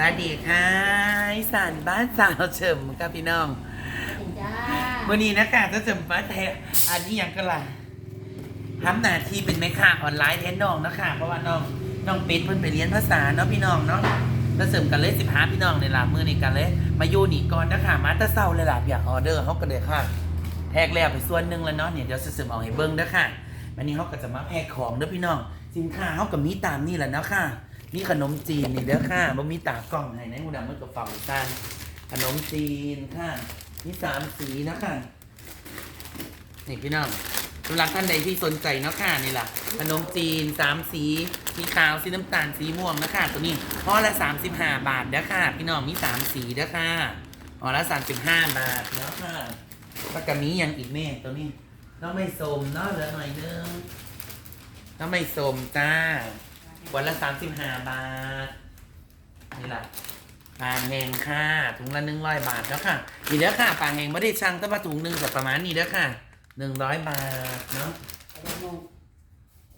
สวัสดีค่ะอีสานบ้านสาวเฉิมครับพี่น้องจ้าวันนี้นะคะจะเฉิมบ้านแท้อันนี้ยังก็ล่ะทำหน้าที่เป็นแม่ค้าออนไลน์แทนน้องนะคะเพราะว่าน้องน้องเป็ดเพิ่นไปเรียนภาษาเนาะพี่น้องเนาะแล้วเสริมกันเลยสิบห้าพี่น้องในลามือนี่กันเลยมาอยู่นี่ก่อนนะคะมาแตะเศร้าเลยล่ะอยากออเดอร์เขาก็เลยค่ะแพกแล้วไปส่วนหนึ่งแล้วเนาะเนี่ยเดี๋ยวจะเสริมเอาให้เบิ้งเด้อค่ะวันนี้เขาก็จะมาแพกของเด้อพี่น้องสินค้าเขาก็มีตามนี่แหละเนาะค่ะ มีขนมจีนนี่เด้อค่ะบ่มีตากล้องให้ในหูดำมันก็ฟังซานขนมจีนค่ะมีสามสีนะค่ะนี่พี่น้องสำหรับท่านใดที่สนใจเนาะค่ะนี่ล่ะขนมจีนสามสีสีขาวสีน้ำตาลสีม่วงนะค่ะตัวนี้ห่อละสามสิบห้าบาทเด้อค่ะ พี่น้องมีสามสีเด้อค่ะห่อละสามสิบห้าบาทเนาะค่ะแล้วก็มีอย่างอีกแม่ตัวนี้น้องไม่สมเนาะเหลือหน่อยนึงน้องไม่สมจ้า วันละสามสิบห้าบาท นี่แหละปลาแหงค่ะ ถุงละหนึ่งร้อยบาทแล้วค่ะนี่เด้อค่ะปลาแหงไม่ได้ช่างแต่ว่าถุงหนึ่งกับประมาณนี้เด้อค่ะหนึ่งร้อยบาทเนาะ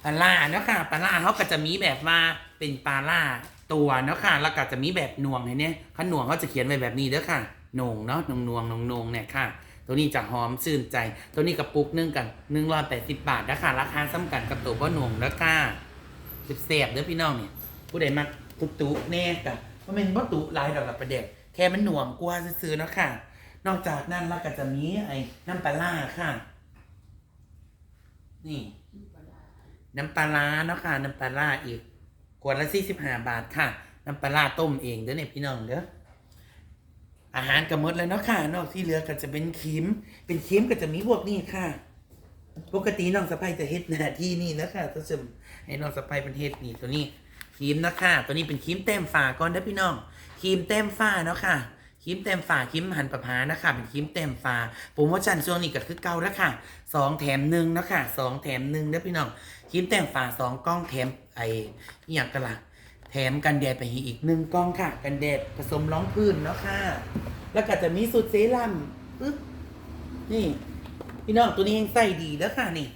ปลาล่าเนาะค่ะปลาล่าเขาก็จะมีแบบว่าเป็นปลาล่าตัวเนาะค่ะแล้วก็จะมีแบบหน่วงให้เนี่ยขันหน่วงเขาจะเขียนไว้แบบนี้เด้อค่ะหน่งเนาะหน่วงนวงหน่งนวงเนี่ยค่ะ ตัวนี้จะหอมชื่นใจ ตัวนี้กระปุกนึ่งกันหนึ่งร้อยแปดสิบบาทนะคะราคาซ้ำกันกับตัวบ่หน่วงแล้วค่ะ เสียบเด้อพี่น้องเนี่ยผู้ใดมาตุตุแน่กะเพราะมันบ่ตุหลายดอกกับประเด็กแค่มันหน่วงกลัวซื้อๆเนาะค่ะ นอกจากนั้นแล้วก็จะมีไอ้น้ำปลาล่าค่ะ นี่ น้ำปลาร้าเนาะค่ะ น้ำปลาร้าอีกขวดละสี่สิบห้าบาทค่ะ น้ำปลาร้าต้มเองเด้อเนี่ยพี่น้องเด้ออาหารก็หมดแล้วเนาะค่ะ นอกที่เหลือก็จะเป็นครีมเป็นครีมก็จะมีพวกนี้ค่ะ ปกติน้องสะพ้ยจะเฮ็ดหน้าที่นี่นะค่ะต้องจะ ให้น้องสะพ้ยเป็นเฮ็ดนี่ตัวนี้ครีมนะค่ะ ตัวนี้เป็นครีมเต็มฝาก่อนเด้อพี่น้องครีมเต็มฝาเนาะค่ะครีมเต็มฝาครีมหันประพานะคะเป็นครีมเต็มฝาโปรโมชั่นช่วงนี้ก็คือเก่าแล้วค่ะสองแถมหนึ่งเนาะค่ะสองแถมหนึ่งเด้อพี่น้องครีมแต่งฝาสองกล้องแถมไอ้อหย่างกันละแถมกันแดดไปอีกหนึ่งกล้องค่ะ กันแดดผสมรองพื้นเนาะค่ะ แล้วก็จะมีสูตรเซรั่มปึ๊บนี่ พี่น้องตัวนี้ยังใส่ดีเด้อค่ะนี่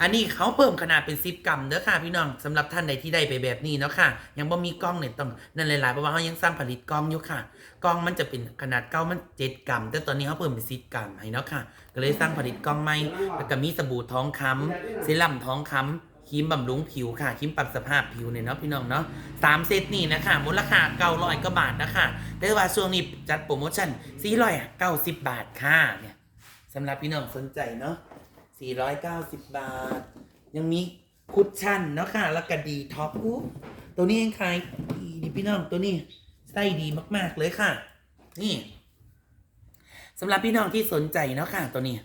อันนี้เขาเพิ่มขนาดเป็นซิปกรัมเด้อค่ะพี่น้องสำหรับท่านใดที่ได้ไปแบบนี้เนาะค่ะ ยังบ่มีกล้องเนี่ยต้องนั่นหลายๆเพราะว่าเขายังสร้างผลิตกล้องอยู่ค่ะกล้องมันจะเป็นขนาดเก้ามันเจ็ดกรัม แต่ตอนนี้เขาเพิ่มเป็นสิบกรัมให้เนาะค่ะ ก็เลยสร้างผลิตกล้องใหม่แล้วก็มีสบู่ท้องคำเซรั่มท้องคำครีมบำรุงผิวค่ะครีมปรับสภาพผิวเนี่ยเนาะพี่น้องเนาะสามเซตนี่นะคะมูลค่าเก้าร้อยกว่าบาทนะคะแต่ว่าช่วงนี้จัดโปรโมชั่นสี่ร้อยเก้าสิบบาทค่ะเนี่ยสำหรับพี่น้องสนใจเนาะ สี่ร้อยเก้าสิบบาท ยังมีคุชชั่นเนาะค่ะ แล้วก็ดีท็อปอู้ตัวนี้ยังขายดีดีพี่น้องตัวนี้ไส้ดีมากๆเลยค่ะ นี่สำหรับพี่น้องที่สนใจเนาะค่ะ ตัวนี้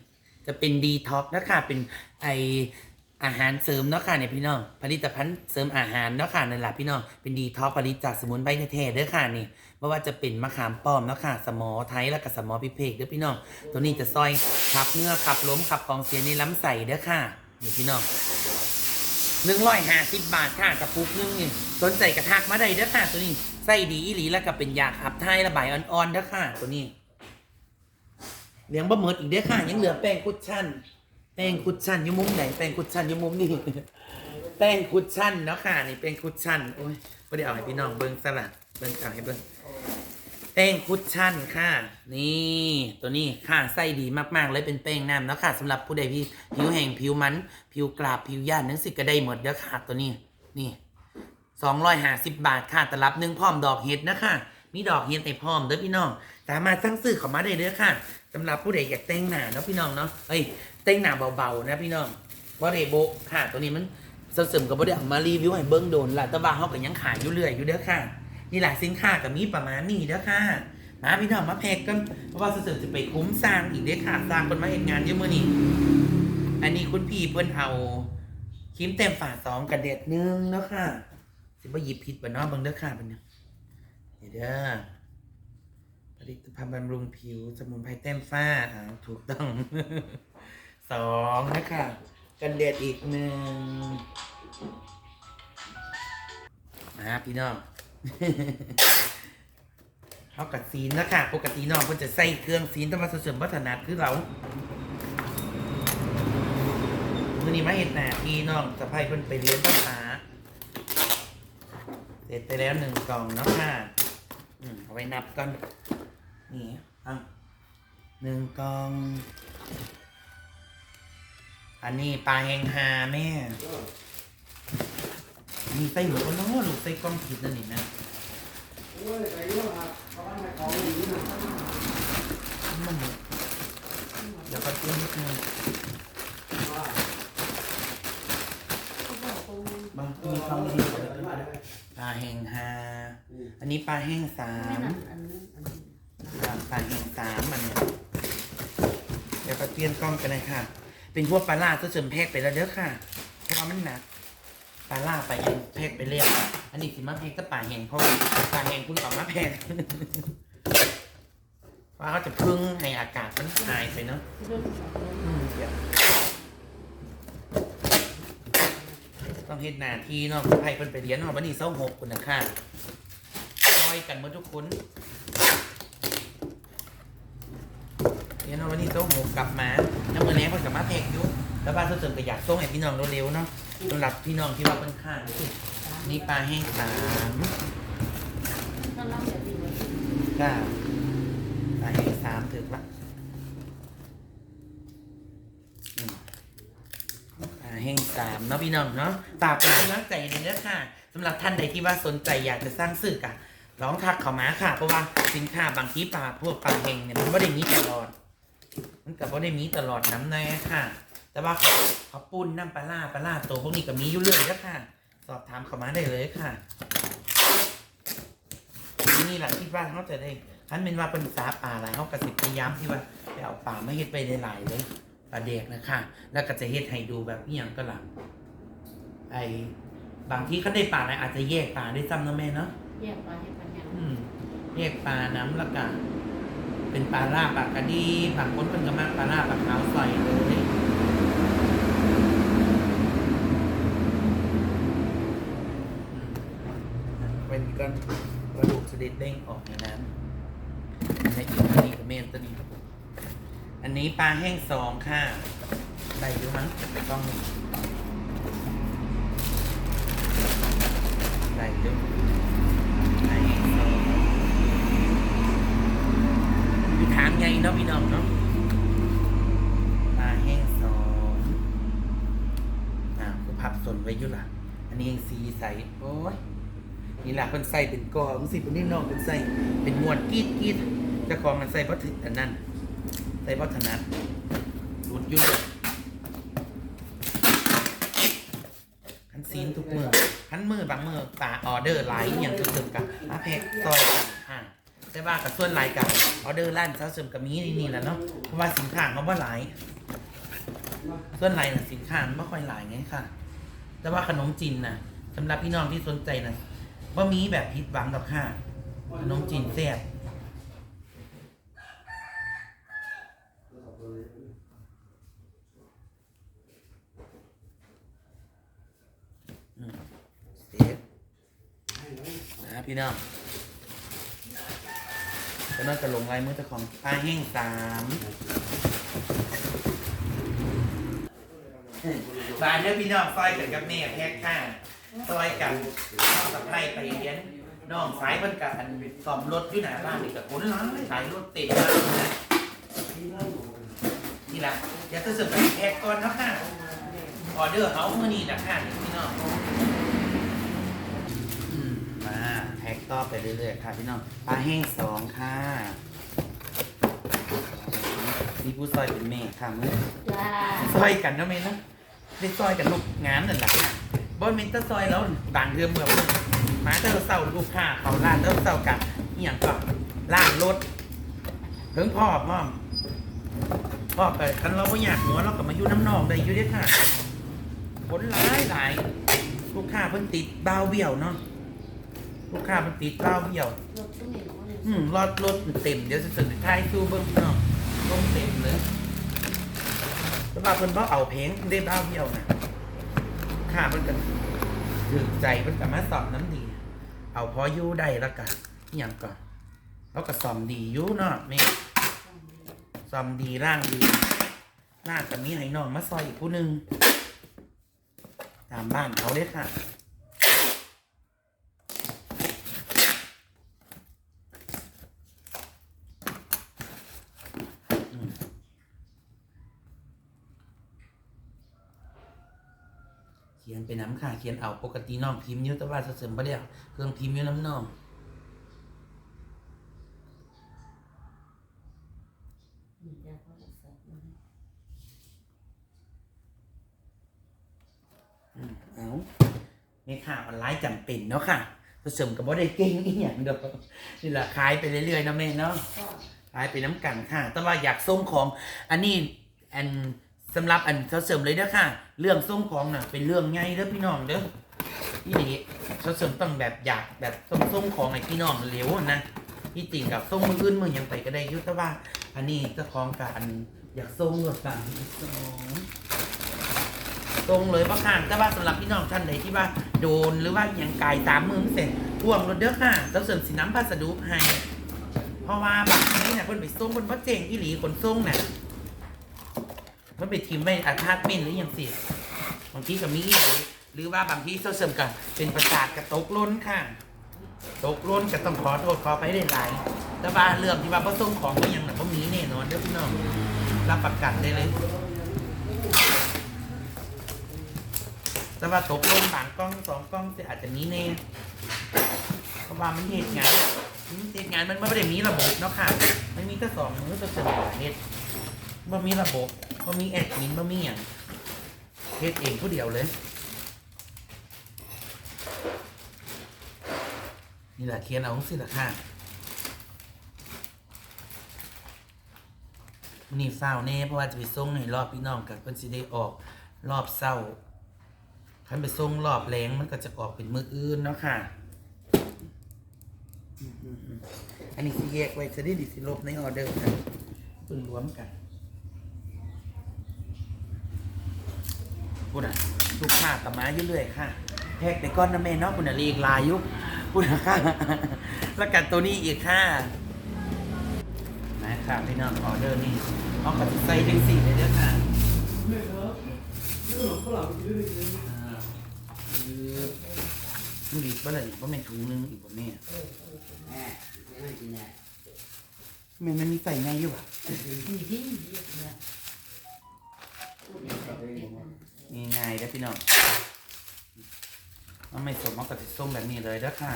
จะเป็นดีท็อกนะคะเป็นไอ อาหารเสริมเนาะค่ะเนี่ยพี่น้องผลิตภัณฑ์เสริมอาหารเนาะค่ะนั่นแหละพี่น้องเป็นดีท็อกผลิตจากสมุนไพรแท้ๆเด้อค่ะนี่ไม่ว่าจะเป็นมะขามป้อมเนาะค่ะสมอไทยแล้วก็สมอพิเภกเด้อพี่น้องตัวนี้จะซอยขับเหงื่อขับล้มขับของเสียในลำไส้เด้อค่ะนี่พี่น้องหนึ่งร้อยห้าสิบบาทค่ะกระปุกนึงนี่สนใจกระทักมาได้เด้อค่ะ ตัวนี้ไส้ดีอีหลีแล้วก็เป็นยาขับถ่ายระบายอ่อนๆเด้อค่ะ ตัวนี้เหลืองบะเมิดอีกเด้อค่ะยังเหลือแป้งคุชชั่น ป้งคุชชั่นอยู่มุมไหนแป้งคุชชั่นอยู่มุมนี่แป้งคุชชั่นเนาะค่ะนี่แป้งคุชชั่นโอ้ยไม่ได้เอาให้พี่น้องเบิ้งสลัดเบิ้งเอาให้เบิ้งแป้งคุชชั่นค่ะ นี่ตัวนี้ค่ะไส้ดีมากๆเลยเป็นแป้งน้ำเนาะค่ะสำหรับผู้ใดที่ผิวแห้งผิวมัน ผิวกราบผิวย่านนั่นสิก็ได้หมดเด้อค่ะตัวนี้นี่สองร้อยห้าสิบบาทค่ะแตลับหนึ่งพร้อมดอกเห็ดนะคะมีดอกเห็ดในพร้อมเด้อพี่น้องสามารถสั่งซื้อเข้ามาได้เด้อค่ะสำหรับผู้ใดอยากแต่งหน้าเนาะพี่น้องเนาะเอ้ย แต่งหน้าเบาๆนะพี่น้องบ่ได้โบะค่ะตัวนี้มันเสริมกับบ่ได้เอามารีวิวให้เบิ่งโดนละแต่ว่าเฮาก็ยังขายอยู่เรื่อยอยู่เด้อค่ะ นี่หลายสินค้าก็มีประมาณนี้เด้อค่ะ มาพี่น้องมาแพ็กกันเพราะว่าเสริมจะไปคุ้มสร้างอีกเด้อค่ะสร้างคนมาเฮ็ดงานเยอะมื้อนี้อันนี้คุณพี่เพิ่นเอาครีมเต็มฝาสองกระเด็ดหนึงเนาะค่ะ สิบ่หยิบผิดบ่เนาะเบิ่งเด้อค่ะเบิ่งเด้อนี่เด้อผลิตภัณฑ์บำรุงผิว สมุนไพรแต้มฝ้าอ่าถูกต้อง สองนะคะกันแดดอีกหนึ่งมาพี่น้องเขากัดซีนนะคะปกติน้องเพิ่นจะใส่เครื่องซีนแต่ว่าเสริมวัฒนาคือเรามื่อนี้มาเห็ดหน้าพี่น้องสะพายเพิ่นไปเรียนภาษาเสร็จไปแล้วหนึ่งกล่องเนาะค่ะเอาไว้นับก่อนนี่อะหนึ่งกล่อง อันนี้ปลาแหงหาแม่ มีไส้หมูก็น้อลูกไส้กล้องผิดนั่นนี่นะโอ้ยไปเยอะครับเพราะว่าในของมันอยู่นะมันเดี๋ยวก็เตรียมนิดนึงว่าบางทีเขาไม่ดีกว่าปลาแหงหาอันนี้ปลาแห้งสามปลาปลาแห้งสามมันเนี่ยเดี๋ยวก็เตรียมกล้องกันเลยค่ะ เป็นพวกปลาล่าตัวเสริมแพกไปแล้วเด้อค่ะ เพราะว่ามันหนักปลาล่าไปยังแพกไปเรียบอันนี้สิมาแพกก็ปลาแหงเพราะว่าปลาแหงเพิ่งออกมาแพกว่าเขาจะพึ่งให้อากาศมันหายไปเนาะอืมเดี๋ยวต้องเฮ็ดหน้าที่เนาะใครเพิ่นไปเรียนเนาะวันนี้เสาหกคนนะค่ะซอยกันหมดทุกคน เรียนาะวันนี้เสาหกกลับมาน้ำมือแรงเพิ่นกลับมาแพกอยู่แล้วบ้านเพิ่นเสริมก็อยากส่งให้พี่น้องเร็วๆเนาะสำหรับพี่น้องที่ว่าเพิ่นข้างนี่ปลาแห้งสามจ้าปลาแห้งสามถึกละอือ่าแห่งสามเนาะพี่น้องเนาะฝากเป็นกำลังใจในเด้อค่ะสำหรับท่านใดที่ว่าสนใจอยากจะสร้างสื่อกะร้องทักเขามาค่ะ เพราะว่าสินค้าบางทีปลาพวกปลาเฮงเนี่ยมันไม่ได้มีตลอด มันกับไม่ได้มีตลอดน้ำแน่ค่ะ แต่ว่าเขาเขาปุ้นน้ำปลาล่าปลาล่าตัวพวกนี้ก็มีอยู่เลยแล้วค่ะ สอบถามเขามาได้เลยค่ะ นี่แหละคิดว่าเขาจะได้ท่านเป็นว่าเป็นสาปลาอะไรเขากระสิบพยายามที่ว่าไปเอาปลาไม่เฮ็ดไปได้หลายเลยปลาเด็กนะคะ แล้วก็จะเฮ็ดให้ดูแบบนี้อย่างก็หลังไอ้บางที่เขาได้ปลาอะไรอาจจะแยกปลาได้ซ้ำเนาะแม่เนาะแยกปลาให้ปัญญาอืมแยกปลาน้ำละกะ เป็นปลาล่าปลากระดีบางคนเป็นก็มากปลาล่าปลาขาวใส่เลยเป็นก้อนกระดูกเสด็จเด้งออกในน้ำในอีกอันนี้กับเมนตัวนี้ อันนี้ปลาแห้งสองค่ะได้อยู่มั้งต้องได้อยู่ปลาแห้งสองมีถาม ไงเนาะพี่น้องเนาะปลาแห้งสองอ่าคือพับสนไว้อยู่ล่ะ อันนี้ยังสีใส โอ้ย นี่แหละเป็นใส่เป็นกองสิเป็นนี่น้องเป็นใส่เป็นมวนกีดกีดจะกองมันใส่เพราะถึงอันนั้น ใส่วัฒนะรุดยุ่งขันซีนทุกมือขันมือบางมือป่าออเดอร์ไลน์อย่างสุดๆกับมาเพกซอยกันอ่า แต่ว่ากับส่วนไลน์กับออเดอร์ร้านเช้าเสริมกับมีนี่นี่แหละเนาะเพราะว่าสินค้าเขาว่หลาย ส่วนไลน์น่ะสินค้ามันไม่ค่อยหลายไงค่ะ แต่ว่าขนมจีนน่ะสำหรับพี่น้องที่สนใจน่ะว่ามีแบบผิดหวังกับค่ะขนมจีนแซ่บเซฟนะพี่น้อง ก็น่าจะลงลายมือเจ้าของปลาแห้งสามบานเด้อพี่น้องซอยกันกับแม่แพ็กข้าซอยกันน้องสะพ้ายไปเรียนน้องสายเพิ่นกับอันซ่อมรถอยู่หน้าบ้านนี่กับคนร้ายหลายรถต็มมากนะนี่แหละเดี๋ยวจะเสิร์ฟแพ็กก่อนเนาะค่ะออเดอร์เขาเมื่อนี้นะค่ะพี่น้อง อืมมาแพ็กต่อไปเรื่อยๆค่ะพี่น้องปลาแห้งสองค่ะนี่ผู้ซอยเป็นเมฆค่ะมือจ้าซอยกันเนาะเมย์เนาะได้ซอยกันลูกงานนั่นแหละค่ะบนเมนเตอร์ซอยแล้วบางเรื่องเมื่อวันมาเตอร์เศร้าลูกค้าเขาล้านเตอร์เศร้ากันอหย่างก็ล้านรถเพิ่งพ่อพ่อมพ่อไปคันเราไม่อยากหัวเราก็มาอยู่น้ำนองได้อยู่เด้อค่ะผลหลายหลายลูกค้าเพิ่นติดบ้าวเบี้ยวเนาะ ลูกค้ามันติดเหล้าเบี้ยว รถตู้นี่เขาเนี่ยอืมรถรถมันเต็ม เดี๋ยวจะสึกท้ายสู้เบิ้งพี่น้องลงเต็มเลยแล้วว่าเพิ่นบ่เอาเพลงได้เหล้าเบี้ยวนะลูกค้ามันก็ถือใจมันก็มาสอบน้ำดี เอาพออยู่ได้แล้วก็อหย่างก่อนแล้วก็ซ่อมดีอยู่เนาะแม่ซ่อมดีร่างดีร่างก็มีให้น้องมาซอยอีกผู้หนึงตามบ้านเขาเลยค่ะ ขียนไปน้ำค่ะเขียนเอาปกติน้องพิมพ์อยุตว่าเสริมประเดียวเครื่องพิมพ์อยู่น้ำน้องเขาจะใส่มาให้อืมเอาไม่ค่ะออนไลน์จำเป็นเนาะค่ะเสริมกับว่ได้เก่งอีหยังเด้อนี่แหละขายไปเรื่อยๆเนาะแม่เนาะขายไปน้ำกันค่ะ แต่ว่าอยากส่งของ อันนี้อัน สำหรับอันเขาเสริมเลยเด้อค่ะ เรื่องส่งของน่ะเป็นเรื่องใหญ่เด้อพี่น้องเด้อนี่นี่เขาเสริมต้องแบบอยากแบบต้องส่งของให้พี่น้องเร็วนะที่จริงกับส่งมืออื่นมือยังไปก็ได้ยุแต่ว่า อันนี้เจ้าของกับอันอยากส่งแบบสั่งสองส่งเลยว่าค่ะแต่ว่าสำหรับพี่น้องท่านใดที่ว่าโดนหรือว่าอย่างกายตามมือเสร็จทวงรถเด้อค่ะเราเสริมสีน้ำพัสดุให้เพราะว่าบางทีเนี่ยเพิ่นไปส่งเพิ่นว่าเจงอีหลีคนส่งน่ะ มันไปทีมไว้อาพาร์ตเมนหรืออย่างสิบางทีก็มีอีหลีหรือว่าบางทีเจ้าเสริมกันเป็นประสาทกระตกล้นค่ะ ตกล้นก็ต้องขอโทษขอไปได้หลายแต่ว่าเรื่องที่ว่าบ่ส่งของก็ยังน่ะบ่มีแน่นอนเด้อพี่น้องรับประกันได้เลยแต่ว่าตกลงบางกล้องสองกล้องจะอาจจะมีแน่เพราะว่ามันเหตุงานเหตุงานมันไม่ได้มีระบบเนาะค่ะ มันมีแค่สองมือตัวเสนอเฮ็ดบ่มีระบบ บ่มีแอดมินบ่มีอย่างเฮ็ดเองผู้เดียวเลย นี่แหละเขียนเอาสิละค่ะนี่เศร้าแน่เพราะว่าจะไปส่งในรอบพี่น้องกับเพิ่นสิได้ออกรอบเศร้าคันไปส่งรอบแรงมันก็จะออกเป็นมืออื่นเนาะค่ะ อันนี้สิแยกไว้จะได้ดิสิลบในออเดอร์นะเพิ่งรวมกัน พูดอะลูกค้ากับมาเรื่อยๆค่ะแพ็กไปก้อนนะแม่เนาะคุณอะเรียงลายอยุพูดอะค่ะแล้วกันตัวนี้อีกค่ะนะค่ะพี่น้องออเดอร์นี่เอากระใส่เป็นสี่เลยเด้อค่ะไม่ครับนี่ขนมฝรั่งกินได้เลยอ่าคือมึงอีกบ่ละอีกบ่แม่นถุงนึงอีกบ่แม่แม่ไม่กินแน่แม่มันมีใส่ไงอยู่อะ ดีดีดีเนี่ยพูดอย่างไรเป็นง่ายๆเด้พี่น้องมันไม่สมเอากระติส้มแบบนี้เลยเด้อค่ะ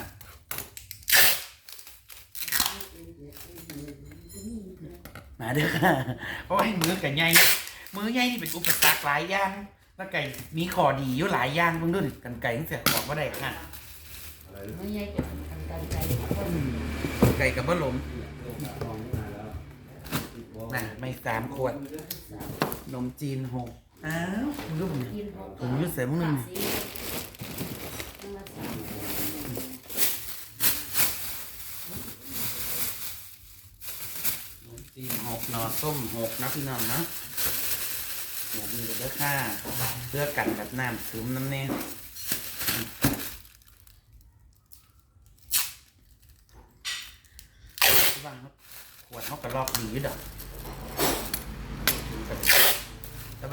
มาเด้อค่ะเพราะว่ามือกับใหญ่มือใหญ่นี่เป็นอุปสรรคหลายอย่างแล้วไก่มีขอดีอยู่หลายอย่างเพิ่งดูดกันไก่ตั้งแต่บอกว่าได้ค่ะไม่ใช่จะทำการใจคนไก่กับบ่หลมลองมาแล้วน่ะไม่สามขวดนมจีนหก อ้าวมึงดูผมกินผมอยุ่เสริมมึงนมจีนหกหนอส้มหกนะพี่น้องนะแบบนี้เลยเด้อค่ะเพื่อกันแบบน้ำซึมน้ำแน่วางครับขวดเขากระลอกดีอยู่ดอก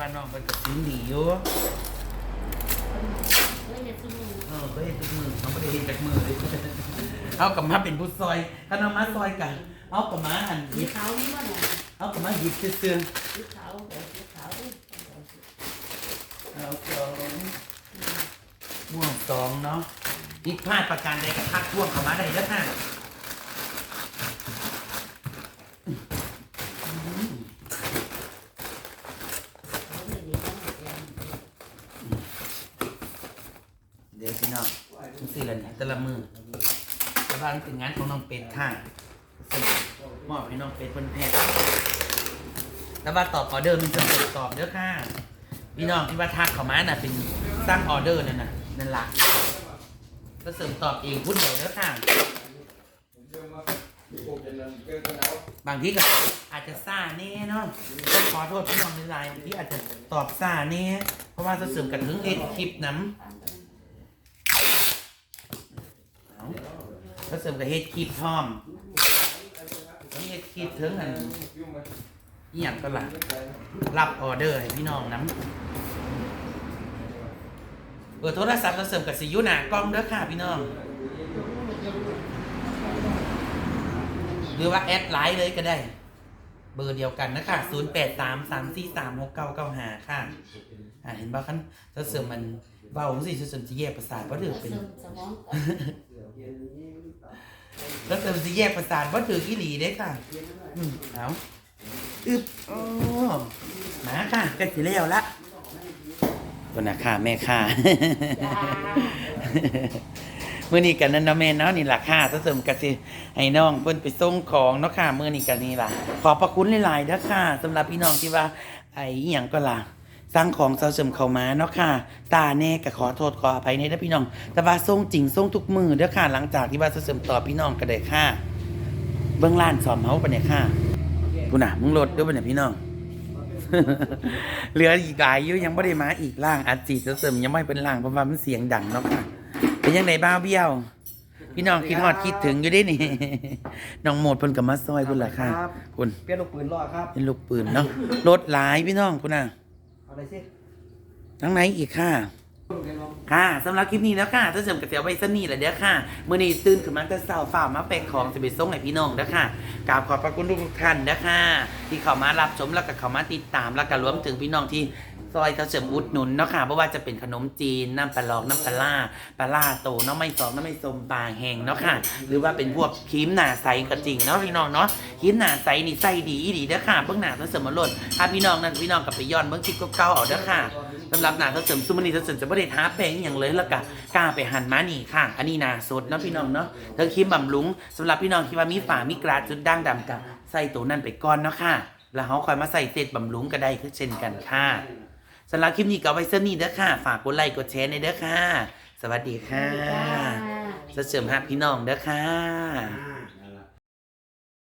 แต่บ้านน้องเป็นกระซิ้นดีอยู่เฮ้ยจะซื้อเออก็เห็นจากมือเขาไม่ได้เห็นจากมือเลยเอากลับมาเป็นผู้ซอยถ้าน้องมาซอยกัน เอากลับมาหันหสียิบขาวนี่มันเอากลับมาหยิบเสื่อสีขาวแบบสีขาวเอาสองม่วงสองเนาะอีกพลาดประการใดก็ทักท่วงเข้ามาได้แล้วค่ะเดี๋ยวพี่น้องทุกสิ่งละเนี่ยแต่ละมือ แต่ว่ามันเป็นงานของน้องเป็ดค่ะมอบให้น้องเป็ดเป็นแพทย์แล้วว่าตอบออเดอร์มันจะตอบเด้อค่ะพี่น้องที่ว่าทักเขามาน่ะเป็นสร้างออเดอร์นั่นน่ะนั่นละก็เสริมตอบเองพูดเดียวเด้อค่ะบางทีก็อาจจะซ่าแน่เนาะต้องขอโทษพี่น้องในไลน์บางทีอาจจะตอบซ่าแน่เพราะว่าจะเสริมกันถึงเอ็ดคลิปน้ำเอา ก็เสริมกับเฮ็ดคลิปพร้อมนี่เฮ็ดคลิปถึงอันอีหยังก็ล่ะรับออเดอร์ให้พี่น้องน้ำเบอร์โทรศัพท์เราเสริมกับสิอยุหนากล้องเด้อค่ะพี่น้อง หรือว่าแอดไลน์เลยก็ได้ เบอร์เดียวกันนะคะ0 8 3 3 4 3 6 9 9 5 ค่ะ อ่าเห็นบ่คันเจ้าเสริมมันเว้าสิเจ้าเสริมสิแยกประสาทบ่ถือเป็นสมสมอง เจ้าเสริมสิแยกประสาทบ่ถืออีหลีเด้ค่ะ อืมเอาอึบโอ้มาค่ะใกล้สิแล้วละคนน่ะค่ะแม่ค่ะจ้ามื้อนี้กันนั่นเนาะแม่เนาะนี่ล่ะค่ะเจ้าเสริมก็สิให้น้องเพิ่นไปส่งของเนาะค่ะมื้อนี้กันนี่ล่ะ ขอบพระคุณหลายๆเด้อค่ะสำหรับพี่น้องที่ว่าไอ้อีหยังก็ล่ะ สร้างของเจ้าเสริมเข้ามาเนาะค่ะ ตาแน่ก็ขอโทษขออภัยในเด้อพี่น้อง แต่ว่าส่งจริงส่งทุกมือเด้อค่ะ หลังจากที่ว่าเจ้าเสริมตอบพี่น้องก็ได้ค่ะ เบื้องล้านสอมเฮาปะเนี่ยค่ะกูน่ะมึงลดด้วยปะเนี่ยพี่น้อง เหลืออีกหลายอยู่ยังไม่ได้มาอีกล่างอาจีเจ้าเสริมยังไม่เป็นล่างเพราะว่ามันเสียงดังเนาะค่ะ เป็นยังไงบ้าวเบี้ยว พี่น้องคิดฮอดคิดถึงอยู่เด้นี่ น้องโหมดเพิ่นกับมาซอยพุ่นล่ะค่ะครับคุณเปลี่ยนลูกปืนรอดครับ เป็นลูกปืนเนาะรถหลายพี่น้องคุณน่ะเอาอะไรสิทั้งไหนอีกค่ะ ค่ะสำหรับคลิปนี้แล้วค่ะถ้าเสริมกระเสียวไว้สนี่แหละเด้อค่ะเมื่อนี้ตื่นขึ้นมาแต่เช้าฝ่ามาแปลกของจะไปส่งให้พี่น้องเด้อค่ะกราบขอบพระคุณทุกๆท่านเด้อค่ะ ที่เข้ามารับชมแล้วก็เข้ามาติดตามแล้วก็รวมถึงพี่น้องที่ ซอยเขาเสริมอุดหนุนเนาะค่ะเพราะว่าจะเป็นขนมจีนน้ำปลาลอกน้ำปลาล่าปลาล่าโตน้ำไม่สองน้ำไม่สมปลาแห้งเนาะค่ะ หรือว่าเป็นพวกครีมหนาใสก็จริงเนาะพี่น้องเนาะครีมหนาใสนี่ใสดีดีเด้อค่ะเบื้องหน้าเขาเสริมมาลดถ้าพี่น้องนั่นพี่น้องกลับไปย้อนเบื้องคลิปเก่าๆเอาเด้อค่ะสำหรับหนาเขาเสริมซุมนีเขาเสริมจะไม่ได้ท้าแป้งอย่างเลยแล้วก็กล้าไปหั่นมานี่ค่ะ อันนี้หนาสดเนาะพี่น้องเนาะเธอครีมบำรุงสำหรับพี่น้องที่ว่ามีฝามีกราดจุดด่างดำกับใส่ตัวนั่นไปก่อนเนาะค่ะแล้วเขาคอยมาใส่เศษบำรุงก็ได้คือเช่นกันค่ะ สำหรับคลิปนี้ก็เอาไว้เสนี่เด้อค่ะ ฝากกดไลค์กดแชร์ในเด้อค่ะ สวัสดีค่ะจ้าจะเสริมหาพี่น้องเด้อค่ะอ่า